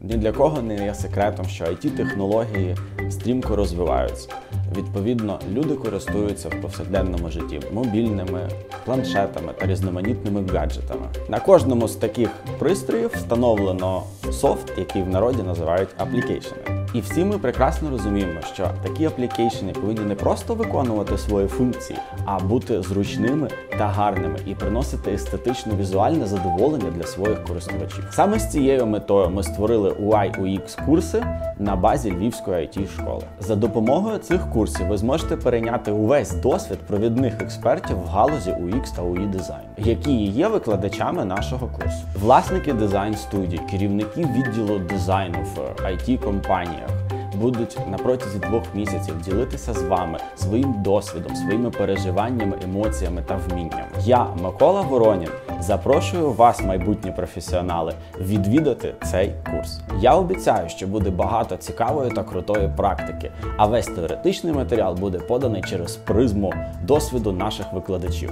Ні для кого не є секретом, що it технології стрімко розвиваються. Відповідно, люди користуються в повсякденному житті мобільними, планшетами та різноманітними гаджетами. На кожному з таких пристроїв встановлено софт, який в народі називають аплікейшени. І всі ми прекрасно розуміємо, що такі аплікейшени повинні не просто виконувати свої функції, а бути зручними та гарними і приносити естетично візуальне задоволення для своїх користувачів. Саме з цією метою ми створили UI UX курси на базі Львівської it школи. За допомогою цих курсів ви зможете перейняти увесь досвід провідних експертів в галузі UX та UI дизайну, які і є викладачами нашого курсу. Власники дизайн студій, керівники відділу дизайну в it компаніях будуть на протязі двох місяців ділитися з вами своїм досвідом, своїми переживаннями, емоціями та вміннями. Я, Микола Воронін, запрошую вас, майбутні професіонали, відвідати цей курс. Я обіцяю, що буде багато цікавої та крутої практики, а весь теоретичний матеріал буде поданий через призму досвіду наших викладачів.